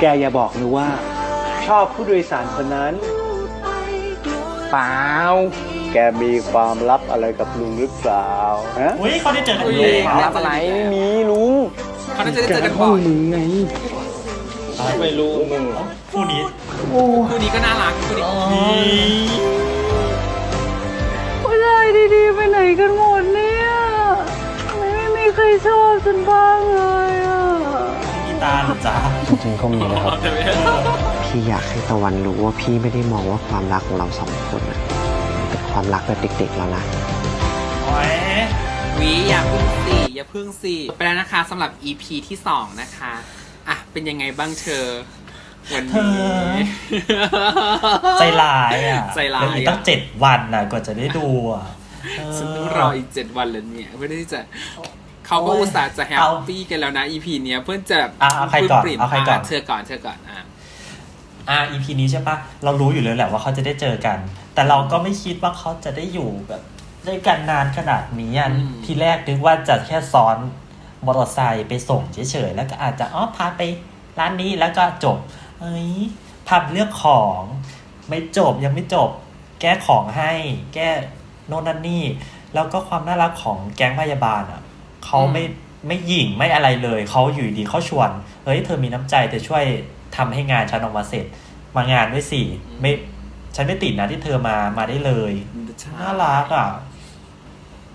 แกอย่าบอกนะว่า ชอบผู้โดยสารคนนั้น เปล่า แกมีความลับอะไรกับลุงหรือเปล่าฮะอุ้ยเขาได้เจอกันอุ้ยเองความลับอะไรไม่มีลุงเขาน่าจะได้เจอกันบ่อยมึงไงไม่รู้มึงคู่นี้คู่นี้ก็น่ารักคู่นี้ผู้ชายดีๆไปไหนกันหมดเนี่ย ไม่มีใครชอบฉันบ้างเลยอะมี ตาหรือจ้าจริงๆก็มีนะครับ พี่อยากให้ตะวันรู้ว่าพี่ไม่ได้มองว่าความรักของเราสองคนน่ะเป็นความรักแบบเด็กๆแล้วนะ โอ้ยวีอย่าพึ่งสิอย่าพึ่งสิไปแล้วนะคะสำหรับ EP ที่2นะคะอะเป็นยังไงบ้างเธอ วันเธนี้ อ ใจร้ายอะใจร้ายแล้วอีกตั้งเจ็ดวันน่ะกว่าจะได้ดูอะเออ ฉันต้องรออีก7วันแล้วเนี่ยเพื่อที่จะ เขาก็โอ้ยอุตส่าห์จะแฮปเอาปี้กันแล้วนะ EP เนี้ยเพื่อนจะอะเอาใครก่อนปลื้มปริ่มเอาใครก่อนะเธอก่อนเธอก่อนอะอะ EP นี้ใช่ปะเรารู้อยู่เลยแหละว่าเขาจะได้เจอกัน แต่เราก็ไม่คิดว่าเขาจะได้อยู่แบบด้วยกันนานขนาดนี้อะอืมทีแรกนึกว่าจะแค่ซ้อนมอเตอร์ไซค์ไปส่งเฉยๆแล้วก็อาจจะอ๋อพาไปร้านนี้แล้วก็จบเฮ้ยพาไปเลือกของไม่จบยังไม่จบ แก้ของให้ แก้โน่นนั่นนี่ แล้วก็ความน่ารักของแก๊งพยาบาลอะ เขาไม่ไม่หยิ่งไม่อะไรเลยเขาอยู่ดีเขาชวน เฮ้ยเธอมีน้ำใจเธอช่วยทำให้งานฉันออกมาเสร็จ มางานด้วยสิไม่ฉันไม่ติดนะที่เธอมามาได้เลยน่ารักอะ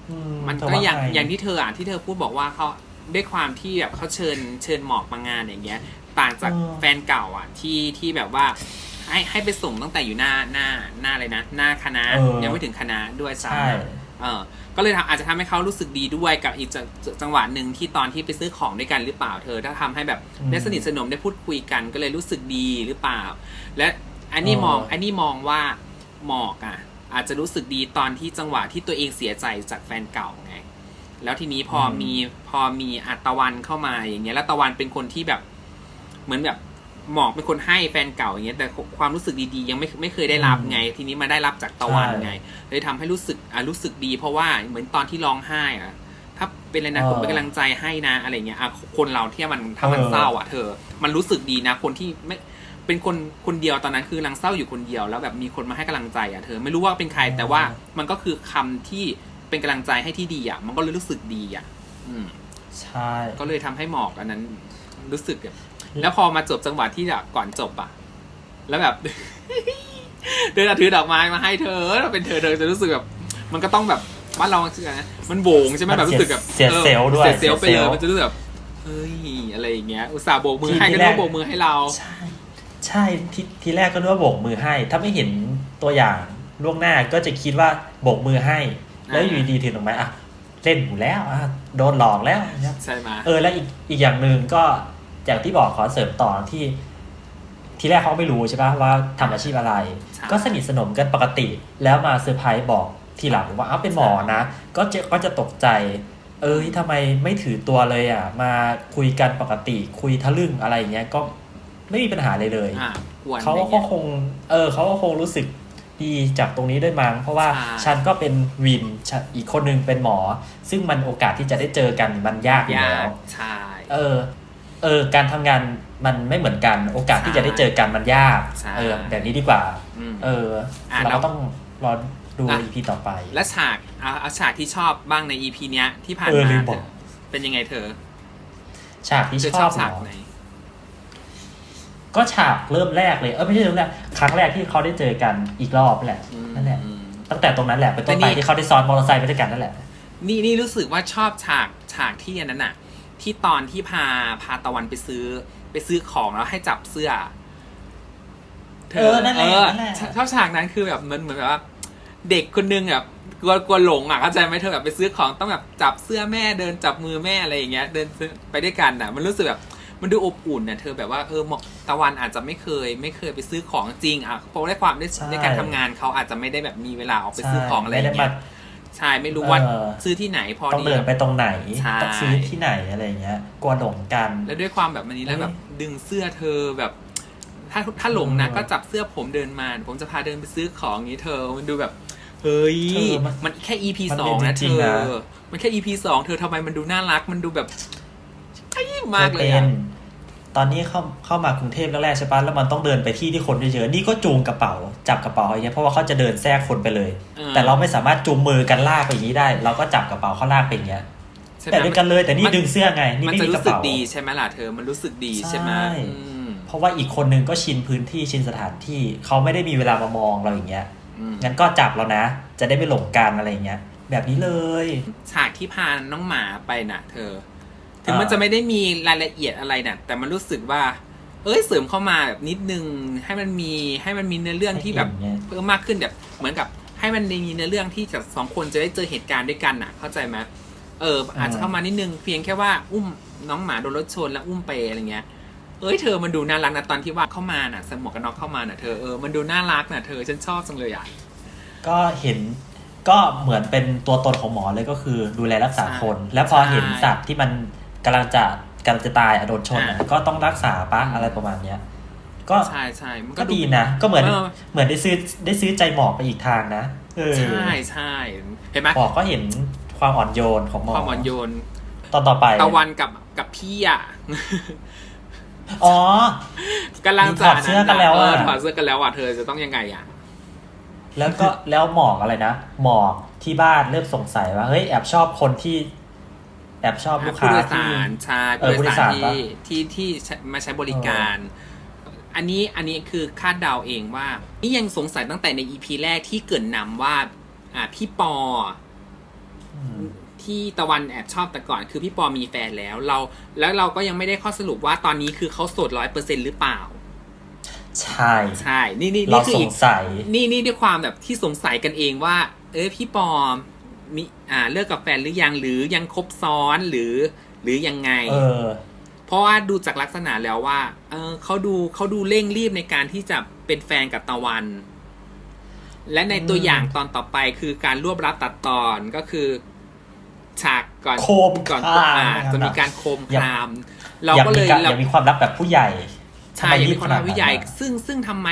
อืมันเธอก็ว่าอย่างไอย่างที่เธออะที่เธอพูดบอกว่าเขาด้วยความที่แบบเขาเชิญเชิญหมอกมางานอย่างเงี้ย ต่างจากเออแฟนเก่าอะที่ที่แบบว่าให้ให้ไปส่งตั้งแต่อยู่หน้าหน้าหน้าอะไรนะ หน้าคณะเออยังไม่ถึงคณะด้วยซ้ใช่ำ เออก็เลยทำอาจจะทำให้เขารู้สึกดีด้วยกับอีกจจังหวะหนึ่งที่ตอนที่ไปซื้อของด้วยกันหรือเปล่าเธอ ถ้าทำให้แบบได้สนิทสนมได้พูดคุยกัน ก็เลยรู้สึกดีหรือเปล่า และอันนี้มองอันนี้มองว่าหมอกอะ อาจจะรู้สึกดีตอนที่จังหวะที่ตัวเองเสียใจจากแฟนเก่าไงแล้วทีนี้พออมมีพอมีอัตะวันเข้ามาอย่างเงี้ยแล้วตะวันเป็นคนที่แบบ เหมือนแบบ หมอกเป็นคนให้แฟนเก่าอย่างเงี้ยแต่ความรู้สึกดีๆ ยังไม่ไม่เคยได้รับไง ทีนี้มาได้รับจากตะวันไง เลยทำให้รู้สึกอะรู้สึกดี เพราะว่าเหมือนตอนที่ร้องไห้อะถ้าเป็นอะไรนะเออผมเป็นกำลังใจให้นะอะไรเงี้ยอะคนเราที่มันถ้ามันเออเศร้าอะเธอ มันรู้สึกดีนะคนที่ไม่เป็นคนคนเดียวตอนนั้นคือกำลังเศร้าอยู่คนเดียวแล้วแบบมีคนมาให้กำลังใจอะเธอไม่รู้ว่าเป็นใครแต่ว่ามันก็คือคำที่เป็นกำลังใจให้ที่ดีอะมันก็เลยรู้สึกดีอะ อืมใช่ก็เลยทำให้หมอกอันนั้นรู้สึกแบบ แล้วพอมาจบจังหวะที่แบบก่อนจบอะแล้วแบบ เดินถือดอกไม้มาให้เธอถ้าเป็นเธอเธอจะรู้สึกแบบ มันก็ต้องแบบบ้านเราคืออะไรนะมันโบงใช่ไหมแบบรู้สึกแบบเสียออเซลล์ด้วยเสียเซลล์ไปเลยสีมันจะรู้สึกแบบเฮ้ยอะไรอย่างเงี้ย อุตส่าห์โบกมือที่ให้ที่ก็แรต้กองโบกมือให้เราใช่ใช่ทีทีแรกก็นึกว่าโบกมือให้ ถ้าไม่เห็นตัวอย่างล่วงหน้าก็จะคิดว่าโบกมือให้ แล้วอยู่ดีๆถือดอกไม้อะเล่นอยู่แล้วอะโดนหลอกแล้วนะครับใช่ไหมเออแล้วอีกอีกอย่างหนึ่งก็ อย่างที่บอกขอเสริมต่อที่ทีแรกเขาไม่รู้ใช่ปะว่าทำอาชีพอะไรใช่ก็สนิทสนมกันปกติ แล้วมาเซอร์ไพรส์บอกทีหลังว่าอ้าวเป็นหมอนะ ก็จะก็จะตกใจ เอ้ยทำไมไม่ถือตัวเลยอะ มาคุยกันปกติ คุยทะลึ่งอะไรอย่างเงี้ยก็ไม่มีปัญหาเลยเลยอะกวนเขาอะไรก็เงี้ยคง เออเขาก็คงรู้สึกดีจากตรงนี้ด้วยมั้งเพราะว่าใช่ฉันก็เป็นวินฉันอีกคนนึงเป็นหมอ ซึ่งมันโอกาสที่จะได้เจอกันมันยากอยู่ยาแล้วกใช่เออ เออการทำงานมันไม่เหมือนกัน โอกาสที่จะได้เจอกันมันยากใช่เออแบบนี้ดีกว่ามเอออะเราแล้วก็ต้องรอดูอะอีพีต่อไป และฉากเอาเอาฉากที่ชอบบ้างใน EP เนี้ยที่ผ่านเออมาลืมบอกเธอเป็นยังไงเธอ ฉากที่เธอชชออบบฉากเหรอไหนก็ฉากเริ่มแรกเลยเออไม่ใช่เริ่มแรกครั้งแรกที่เขาได้เจอกันอีกรอบแหละอืมนั่นแหละอืมตั้งแต่ตรงนั้นแหละเป็นต้นแต่ไปนี่ที่เขาได้ซ้อนมอเตอร์ไซค์ไปด้วยกันนั่นแหละ นี่นี่รู้สึกว่าชอบฉากฉากที่อันนั้นน่ะ ที่ตอนที่พาพาตะวันไปซื้อ ไปซื้อของแล้วให้จับเสื้อเออนั่นแหละเออนั่นแหละชชอบฉากนั้นคือแบบมันเหมือนแบบว่า เด็กคนนึงแบบกลัวกลัวหลงอะเข้าใจไหมเธอแบบไปซื้อของต้องแบบจับเสื้อแม่เดินจับมือแม่อะไรอย่างเงี้ย เดินซื้อไปด้วยกันอะ มันรู้สึกแบบมันดูอบอุ่นน่ะเธอแบบว่าเออหมอกตะวันอาจจะไม่เคย ไม่เคยไปซื้อของจริงอะเพราะได้ความได้ใช่ในการทำงานเขาอาจจะไม่ได้แบบมีเวลาออกไปซื้อของอะไรอไม่ย่างได้เงี้มาย ใช่ไม่รู้ว่าเออ ซื้อที่ไหนพอต้องดี เดินไปตรงไหนใช่ ต้องซื้อที่ไหนอะไรอย่างเงี้ย กลัวหลงกัน แล้วด้วยความแบบมันนี้แล้วแบบดึงเสื้อเธอแบบ ถ้าถ้าหลงนะ เออก็จับเสื้อผมเดินมาเดี๋ยวผมจะพาเดินไปซื้อของอย่างนี้เธอมันดูแบบเฮ้ยเธอมันมันแค่ EP มันสองนะเป็นจเธริงๆอนะ มันแค่ EP สองเธอทำไมมันดูน่ารักมันดูแบบไอ้มากเลยธออะเป็น ตอนนี้เข้าเข้ามากรุงเทพแรกๆใช่ปะแล้วมันต้องเดินไปที่ที่คนเยอะๆนี่ก็จูงกระเป๋าจับกระเป๋าอย่างเงี้ยเพราะว่าเขาจะเดินแทรกคนไปเลยเออแต่เราไม่สามารถจูงมือกันลากไปอย่างนี้ได้ เราก็จับกระเป๋าเขาลากไปอย่างเงี้ยใช่ไหมแต่ด้วยกันเลยแต่นี่มัดึงเสื้อไงนี่มันไม่จะมีกรู้ระสึกเป๋าดีใช่ไหมล่ะเธอมันรู้สึกดีใช่ไหมใช่อืมเพราะว่าอีกคนนึงก็ชินพื้นที่ชินสถานที่เขาไม่ได้มีเวลามามองเราอย่างเงี้ยอืมงั้นก็จับเรานะ จะได้ไม่หลงกันอะไรอย่างเงี้ยแบบนี้เลย ฉากที่พาน้องหมาไปน่ะ เธอ ถึงอ่ามัมันจะไม่ได้มีรายละเอียดอะไรน่ะแต่มันรู้สึกว่า เอ้ยเสริมเข้ามาแบบนิดนึงให้มันมีให้มันมีเนื้อเรื่องที่แบบให้เห็นไงเพิ่มมากขึ้นแบบเหมือนกับให้มันมีเนื้อเรื่องที่จะสองคนจะได้เจอเหตุการณ์ด้วยกันน่ะ เข้าใจไหมเออ อาจจะเข้ามานิดนึงเพียงแค่ว่าอุ้มน้องหมาโดนรถชนแล้วอุ้มไปอะไรเงี้ยเอ้ยเธอมันดูน่ารักนะตอนที่ว่าเข้ามาน่ะใส่หมวกกันน็อกเข้ามาน่ะเธอเออมันดูน่ารักน่ะเธอฉันชอบจังเลยอะก็เห็นก็เหมือนเป็นตัวตนของหมอเลยก็คือดูแลรักษาคน แล้วพอเห็นสัตว์ที่มัน กำลังจะกำลังจะตายอะโดนชนอะอ่าก็ต้องรักษาปะอืมอะไรประมาณเนี้ย ก็ใช่ใช่มันก็ก็ดีนะ ก็เหมือนเออเหมือนได้ซื้อได้ซื้อใจหมอกไปอีกทางนะเออใช่ใช่เห็นไหมหมอกก็เห็นความอ่อนโยนของหมอความอ่อนโยน ตอนต่อไปตะวันกับกับพี่อะอ๋อกำลังถอดเสื้อกันแล้วอะเถอดเสื้อกันแล้วอะเธอจะต้องยังไงอะแล้วก็แล้วหมอกอะไรนะหมอกที่บ้านเริ่มสงสัยว่าเฮ้ยแอบชอบคนที่ แอบชอบลูกผู้ค้าโดยที่สารใช่เออผู้โดยสารผู้โดยสารปะที่ที่ที่ใช้มาใช้บริการ อันนี้อันนี้คือคาดเดาเองว่า นี่ยังสงสัยตั้งแต่ในอีพีแรกที่เกรินนำว่า อ่าพี่ปออืมที่ตะวันแอบชอบแต่ก่อนคือพี่ปอมีแฟนแล้ว เรา แล้วเราก็ยังไม่ได้ข้อสรุปว่าตอนนี้คือเขาโสดร้อยเปอร์เซ็นหรือเปล่า ใช่ใช่ นี่นี่เรานี่คือสอีงกสัยนี่นี่ด้วยความแบบที่สงสัยกันเองว่า เอ้ยพี่ปอ มีอ่าเลิกกับแฟนหรือยังหรือยังคบซ้อนหรือ หรือยังไง เออ เพราะว่าดูจากลักษณะแล้วว่า เออเขาดูเขาดูเร่งรีบในการที่จะเป็นแฟนกับตะวัน และในตัวอืมอย่างตอนต่อไปคือการรวบรัดตัดตอนก็คือ ฉากก่อนโคมก่อนคามอ่านะครับจะมีการโคมอย่าคาม เราอยากก็มีเลยการอเรายากมีความรักแบบผู้ใหญ่ใช่ทำไยังมีความรักรีบขนดผู้ใหญ่นั้นอะซึ่งซึ่งทำไม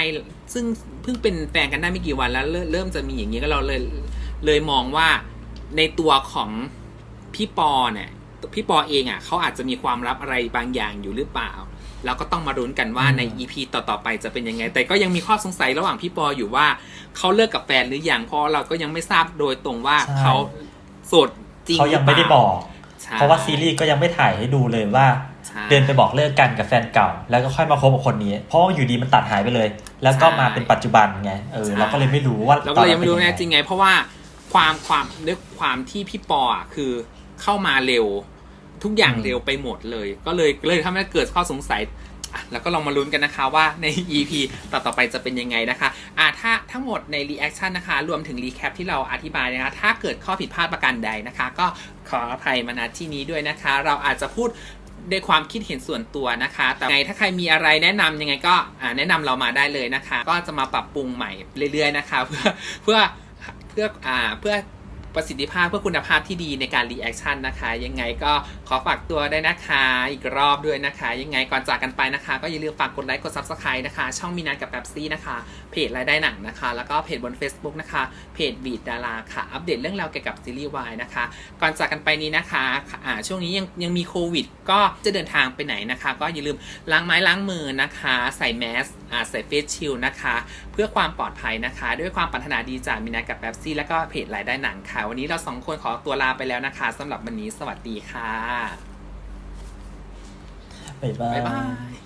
ซึ่งเพิ่งเป็นแฟนกันได้ไม่กี่วันแล้วเริ่มเริ่มจะมีอย่างนี้ก็เราเลย เลยมองว่า ในตัวของพี่ปอเนี่ยพี่ปอเองอะเขาอาจจะมีความลับอะไรบางอย่างอยู่หรือเปล่าเราก็ต้องมารุ้นกันว่าอืมใน EP ต่อๆไปจะเป็นยังไง แต่ก็ยังมีข้อสงสัยระหว่างพี่ปออยู่ว่าเขาเลิกกับแฟนหรือยังเพราะเราก็ยังไม่ทราบโดยตรงว่าเขาโสดจริงเขายังไม่ได้บอกใช่เพราะว่าซีรีส์ก็ยังไม่ถ่ายให้ดูเลยว่าใช่เดินไปบอกเลิกกันกับแฟนเก่า แล้วก็ค่อยมาคบกับคนนี้ เพราะว่าอยู่ดีมันตัดหายไปเลย แล้วก็มาเป็นปัจจุบันไงเออใช่เราก็เลยไม่รู้ว่าเราก็เลยยังไม่รู้ตอแน่เป็จริงไง เพราะว่า ความความด้วยความที่พี่ปออะคือเข้ามาเร็ว ทุกอย่างเร็วไปหมดเลย ก็เลยเลยทำให้เกิดข้อสงสัยอะแล้วก็ลองมาลุ้นกันนะคะว่าใน EP ต่อต่อๆไปจะเป็นยังไงนะคะอะถ้าทั้งหมดใน reaction นะคะ รวมถึง recap ที่เราอธิบายนะคะ ถ้าเกิดข้อผิดพลาดประการใดนะคะ ก็ขออภัยมาณที่นี้ด้วยนะคะ เราอาจจะพูดด้วยความคิดเห็นส่วนตัวนะคะ แต่ไงถ้าใครมีอะไรแนะนำยังไงก็อ่าแนะนำเรามาได้เลยนะคะ ก็จะมาปรับปรุงใหม่เรื่อยๆนะคะ เพื่อเพื่อ เพื่ออ่าเพื่อ ประสิทธิภาพเพื่อคุณภาพที่ดีในการรีแอคชั่นนะคะ ยังไงก็ขอฝากตัวได้นะคะ อีกรอบด้วยนะคะ ยังไงก่อนจากกันไปนะคะ ก็อย่าลืมฝากกดไลค์กด subscribe นะคะ ช่องมีนันกับแป๊บซี่นะคะ เพจรายได้หนังนะคะ แล้วก็เพจบน Facebook นะคะ เพจบีดดาราค่ะ อัปเดตเรื่องราวเกี่ยวกับซีรีส์วายนะคะ ก่อนจากกันไปนี้นะคะอ่าช่วงนี้ยังยังมีโควิด ก็จะเดินทางไปไหนนะคะ ก็อย่าลืมล้างไม้ล้างมือนะคะ ใส่แมสใส่เฟสชิลนะคะ เพื่อความปลอดภัยนะคะ ด้วยความปรารถนาดีจากมินากับแป๊บซี่ แล้วก็เพจรายได้หนังค่ะวันนี้เราสองคนขอตัวลาไปแล้วนะคะสำหรับวันนี้สวัสดีค่ะ บ๊ายบาบ๊ายยบาย